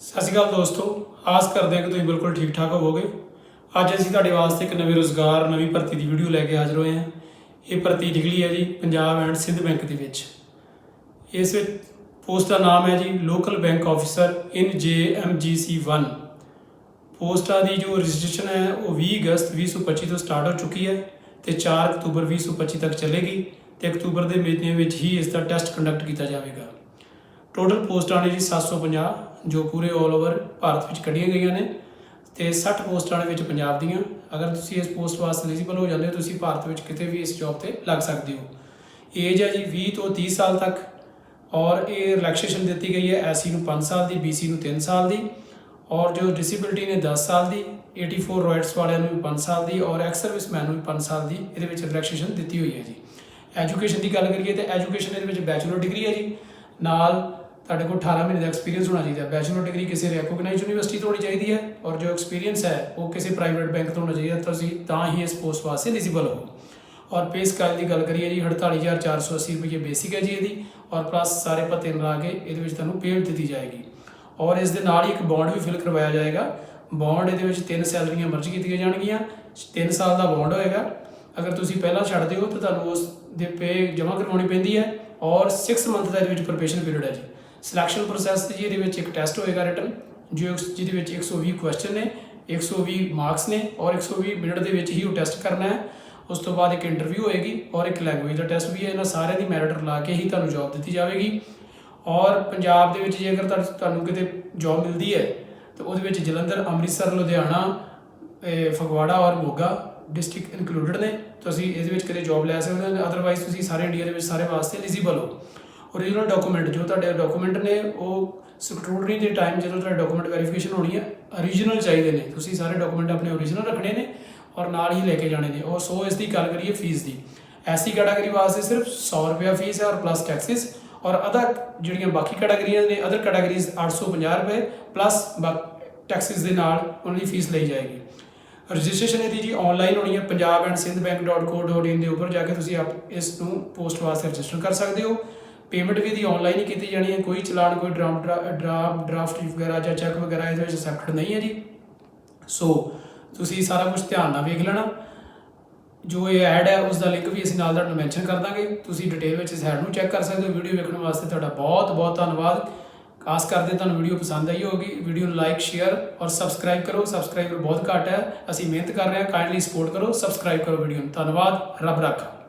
ਸਤਿ ਸ਼੍ਰੀ ਅਕਾਲ ਦੋਸਤੋ, ਆਸ ਕਰਦੇ ਹਾਂ ਕਿ ਤੁਸੀਂ ਬਿਲਕੁਲ ਠੀਕ ਠਾਕ ਹੋਵੋਗੇ। ਅੱਜ ਅਸੀਂ ਤੁਹਾਡੇ ਵਾਸਤੇ ਇੱਕ ਨਵੇਂ ਰੋਜ਼ਗਾਰ, ਨਵੀਂ ਭਰਤੀ ਦੀ ਵੀਡੀਓ ਲੈ ਕੇ ਹਾਜ਼ਰ ਹੋਏ ਹਾਂ। ਇਹ ਭਰਤੀ ਨਿਕਲੀ ਹੈ ਜੀ ਪੰਜਾਬ ਐਂਡ ਸਿੰਧ ਬੈਂਕ ਦੇ ਵਿੱਚ। ਇਸ ਵਿੱਚ ਪੋਸਟ ਦਾ ਨਾਮ ਹੈ ਜੀ local bank officer in JMGC 1 ਪੋਸਟਾਂ ਦੀ ਜੋ ਰਜਿਸਟ੍ਰੇਸ਼ਨ ਹੈ ਉਹ 20 ਅਗਸਤ 2025 ਤੋਂ ਸਟਾਰਟ ਹੋ ਚੁੱਕੀ ਹੈ ਤੇ 4 ਅਕਤੂਬਰ 2025 ਤੱਕ ਚੱਲੇਗੀ ਤੇ ਅਕਤੂਬਰ ਦੇ ਮਹੀਨੇ ਵਿੱਚ ਹੀ ਇਸ ਦਾ ਟੈਸਟ ਕੰਡਕਟ ਕੀਤਾ ਜਾਵੇਗਾ। ਟੋਟਲ ਪੋਸਟਾਂ ਨੇ ਜੀ 750 ਜੋ ਪੂਰੇ 올 ਓਵਰ ਭਾਰਤ ਵਿੱਚ ਕੱਢੀਆਂ ਗਈਆਂ ਨੇ ਤੇ 60 ਪੋਸਟਾਂ ਦੇ ਵਿੱਚ ਪੰਜਾਬ ਦੀਆਂ। ਅਗਰ ਤੁਸੀਂ ਇਸ ਪੋਸਟ ਵਾਸਤੇ ਐਲੀਜੀਬਲ ਹੋ ਜਾਂਦੇ ਹੋ, ਤੁਸੀਂ ਭਾਰਤ ਵਿੱਚ ਕਿਤੇ ਵੀ ਇਸ ਜੌਬ ਤੇ ਲੱਗ ਸਕਦੇ ਹੋ। ਏਜ ਹੈ ਜੀ 20 ਤੋਂ 30 ਸਾਲ ਤੱਕ ਔਰ ਇਹ ਰਿਲੈਕਸੇਸ਼ਨ ਦਿੱਤੀ ਗਈ ਹੈ ਐਸਸੀ ਨੂੰ 5 ਸਾਲ ਦੀ, ਬੀਸੀ ਨੂੰ 3 ਸਾਲ ਦੀ ਔਰ ਜੋ ਡਿਸੇਬਿਲਿਟੀ ਨੇ 10 ਸਾਲ ਦੀ 84 ਰਾਈਟਸ ਵਾਲਿਆਂ ਨੂੰ ਵੀ 5 ਸਾਲ ਦੀ ਔਰ ਐਕਸ ਸਰਵਿਸਮੈਨ ਨੂੰ ਵੀ 5 ਸਾਲ ਦੀ ਇਹਦੇ ਵਿੱਚ ਰਿਲੈਕਸੇਸ਼ਨ ਦਿੱਤੀ ਹੋਈ ਹੈ ਜੀ। ਐਜੂਕੇਸ਼ਨ ਦੀ ਗੱਲ ਕਰੀਏ ਤੇ ਐਜੂਕੇਸ਼ਨ ਇਹਦੇ ਵਿੱਚ ਬੈਚਲਰ ਡਿਗਰੀ ਹੈ ਜੀ। ਨਾਲ ਤੁਹਾਡੇ ਕੋਲ 18 ਮਹੀਨੇ ਦਾ ਐਕਸਪੀਰੀਅੰਸ ਹੋਣਾ ਚਾਹੀਦਾ। ਬੈਚਲਰ ਡਿਗਰੀ ਕਿਸੇ ਰੈਕੋਗਨਾਈਜ਼ਡ ਯੂਨੀਵਰਸਿਟੀ ਤੋਂ ਹੋਣੀ ਚਾਹੀਦੀ ਹੈ ਔਰ ਜੋ ਐਕਸਪੀਰੀਅੰਸ ਹੈ, ਉਹ ਕਿਸੇ ਪ੍ਰਾਈਵੇਟ ਬੈਂਕ ਤੋਂ ਹੋਣਾ ਚਾਹੀਦਾ। ਤੁਸੀਂ ਤਾਂ ਹੀ ਇਸ ਪੋਸਟ ਵਾਸਤੇ ਐਲੀਜੀਬਲ ਹੋ। ਔਰ ਪੇ ਸਕੇਲ ਦੀ ਗੱਲ ਕਰੀਏ ਜੀ 48480 ਰੁਪਏ ਬੇਸਿਕ ਹੈ ਜੀ ਇਹਦੀ ਔਰ ਪਲੱਸ ਸਾਰੇ ਭੱਤੇ ਮਿਲਾ ਕੇ ਇਹਦੇ ਵਿੱਚ ਤੁਹਾਨੂੰ ਪੇਮੈਂਟ ਦਿੱਤੀ ਜਾਏਗੀ। ਔਰ ਇਸ ਦੇ ਨਾਲ ਹੀ ਇੱਕ ਬੌਂਡ ਵੀ ਫਿਲ ਕਰਵਾਇਆ ਜਾਏਗਾ। ਬੌਂਡ ਇਹਦੇ ਵਿੱਚ ਤਿੰਨ ਸੈਲਰੀਆਂ ਮਰਜ ਕੀਤੀਆਂ ਜਾਣਗੀਆਂ। 3 ਸਾਲ ਦਾ ਬੌਂਡ ਹੋਏਗਾ। ਅਗਰ ਤੁਸੀਂ ਪਹਿਲਾਂ ਛੱਡਦੇ ਹੋ ਤਾਂ ਤੁਹਾਨੂੰ ਉਸ ਦੇ ਪੇ ਜਮ੍ਹਾਂ ਕਰਵਾਉਣੀ ਪੈਂਦੀ ਹੈ। ਔਰ 6 ਮੰਥ ਦਾ ਇਹਦੇ ਵਿੱਚ ਪ੍ਰੋਬੇਸ਼ਨ ਪੀਰੀਅਡ ਹੈ ਜੀ। ਸਿਲੈਕਸ਼ਨ ਪ੍ਰੋਸੈਸ 'ਤੇ ਜੀ ਇਹਦੇ ਵਿੱਚ ਇੱਕ ਟੈਸਟ ਹੋਏਗਾ ਰਿਟਨ ਜੋ ਜਿਹਦੇ ਵਿੱਚ 120 ਕੁਐਸਚਨ ਨੇ 120 ਮਾਰਕਸ ਨੇ ਔਰ 120 ਮਿੰਟ ਦੇ ਵਿੱਚ ਹੀ ਉਹ ਟੈਸਟ ਕਰਨਾ ਹੈ। ਉਸ ਤੋਂ ਬਾਅਦ ਇੱਕ ਇੰਟਰਵਿਊ ਹੋਏਗੀ ਔਰ ਇੱਕ ਲੈਂਗੁਏਜ ਦਾ ਟੈਸਟ ਵੀ ਹੈ। ਇਹਨਾਂ ਸਾਰਿਆਂ ਦੀ ਮੈਰਿਟ ਰਲਾ ਕੇ ਹੀ ਤੁਹਾਨੂੰ ਜੌਬ ਦਿੱਤੀ ਜਾਵੇਗੀ। ਔਰ ਪੰਜਾਬ ਦੇ ਵਿੱਚ ਜੇ ਅਗਰ ਤੁਹਾਨੂੰ ਕਿਤੇ ਜੌਬ ਮਿਲਦੀ ਹੈ, ਤਾਂ ਉਹਦੇ ਵਿੱਚ ਜਲੰਧਰ, ਅੰਮ੍ਰਿਤਸਰ, ਲੁਧਿਆਣਾ ਫਗਵਾੜਾ ਔਰ ਮੋਗਾ ਡਿਸਟ੍ਰਿਕਟ ਇਨਕਲੂਡਡ ਨੇ। ਤੁਸੀਂ ਇਹਦੇ ਵਿੱਚ ਕਿਤੇ ਜੌਬ ਲੈ ਸਕਦੇ ਹੋ। ਅਦਰਵਾਈਜ਼ ਤੁਸੀਂ ਸਾਰੇ ਇੰਡੀਆ ਦੇ ਵਿੱਚ ਸਾਰੇ ਵਾਸਤੇ ਐਲੀਜੀਬਲ ਹੋ। ਓਰੀਜਨਲ ਡਾਕੂਮੈਂਟ ਜੋ ਤੁਹਾਡੇ ਡਾਕੂਮੈਂਟ ਨੇ, ਉਹ ਸਕਰੂਟਨੀ ਦੇ ਟਾਈਮ ਜਦੋਂ ਤੁਹਾਡਾ ਡਾਕੂਮੈਂਟ ਵੈਰੀਫਿਕੇਸ਼ਨ ਹੋਣੀ ਹੈ ਓਰੀਜਨਲ ਚਾਹੀਦੇ ਨੇ। ਤੁਸੀਂ ਸਾਰੇ ਡਾਕੂਮੈਂਟ ਆਪਣੇ ਓਰੀਜਨਲ ਰੱਖਣੇ ਨੇ ਔਰ ਨਾਲ ਹੀ ਲੈ ਕੇ ਜਾਣੇ ਨੇ। ਔਰ ਸੋ ਇਸ ਦੀ ਗੱਲ ਕਰੀਏ ਫੀਸ ਦੀ। ਐਸੀ ਕੈਟਾਗਰੀ ਵਾਸਤੇ ਸਿਰਫ 100 ਰੁਪਿਆ ਫੀਸ ਹੈ ਔਰ ਪਲੱਸ ਟੈਕਸਿਸ ਔਰ ਅਦਰ ਜਿਹੜੀਆਂ ਬਾਕੀ ਕੈਟਾਗਰੀਆਂ ਨੇ ਅਦਰ ਕੈਟਾਗਰੀਜ਼ 850 ਰੁਪਏ ਪਲੱਸ ਟੈਕਸਿਸ ਦੇ ਨਾਲ ਉਹਨਾਂ ਦੀ ਫੀਸ ਲਈ ਜਾਏਗੀ। ਰਜਿਸਟ੍ਰੇਸ਼ਨ ਇਹਦੀ ਜੀ ਆਨਲਾਈਨ ਹੋਣੀ ਹੈ। punjabandsinthbank.co.in ਦੇ ਉੱਪਰ ਜਾ ਕੇ ਤੁਸੀਂ ਆਪ ਇਸ ਨੂੰ ਪੋਸਟ ਵਾਸਤੇ ਰਜਿਸਟਰ ਕਰ ਸਕਦੇ ਹੋ। ਪੇਮੈਂਟ ਵੀ ਇਹਦੀ ਆਨਲਾਈਨ ਹੀ ਕੀਤੀ ਜਾਣੀ ਹੈ। ਕੋਈ ਚਲਾਨ, ਕੋਈ ਡਰਾਫਟ ਡਰਾਫਟ ਡਰਾਫਟ ਵਗੈਰਾ ਜਾਂ ਚੈੱਕ ਵਗੈਰਾ ਇਹਦੇ ਵਿੱਚ ਅਸੈਪਟਡ ਨਹੀਂ ਹੈ ਜੀ। ਸੋ ਤੁਸੀਂ ਸਾਰਾ ਕੁਝ ਧਿਆਨ ਨਾਲ ਵੇਖ ਲੈਣਾ। ਜੋ ਇਹ ਐਡ ਹੈ ਉਸ ਦਾ ਲਿੰਕ ਵੀ ਅਸੀਂ ਨਾਲ ਤੁਹਾਨੂੰ ਮੈਂਸ਼ਨ ਕਰ ਦਾਂਗੇ। ਤੁਸੀਂ ਡਿਟੇਲ ਵਿੱਚ ਇਸ ਐਡ ਨੂੰ ਚੈੱਕ ਕਰ ਸਕਦੇ ਹੋ। ਵੀਡੀਓ ਵੇਖਣ ਵਾਸਤੇ ਤੁਹਾਡਾ ਬਹੁਤ ਬਹੁਤ ਧੰਨਵਾਦ। ਆਸ ਕਰਦੇ ਤੁਹਾਨੂੰ ਵੀਡੀਓ ਪਸੰਦ ਆਈ ਹੋਗੀ ਵੀਡੀਓ ਨੂੰ ਲਾਈਕ ਸ਼ੇਅਰ ਔਰ ਸਬਸਕ੍ਰਾਈਬ ਕਰੋ। ਸਬਸਕ੍ਰਾਈਬਰ ਬਹੁਤ ਘੱਟ ਹੈ। ਅਸੀਂ ਮਿਹਨਤ ਕਰ ਰਹੇ ਹਾਂ। ਕਾਈਂਡਲੀ ਸਪੋਰਟ ਕਰੋ। ਸਬਸਕ੍ਰਾਈਬ ਕਰੋ ਵੀਡੀਓ ਨੂੰ। ਧੰਨਵਾਦ। ਰੱਬ ਰੱਖਾ।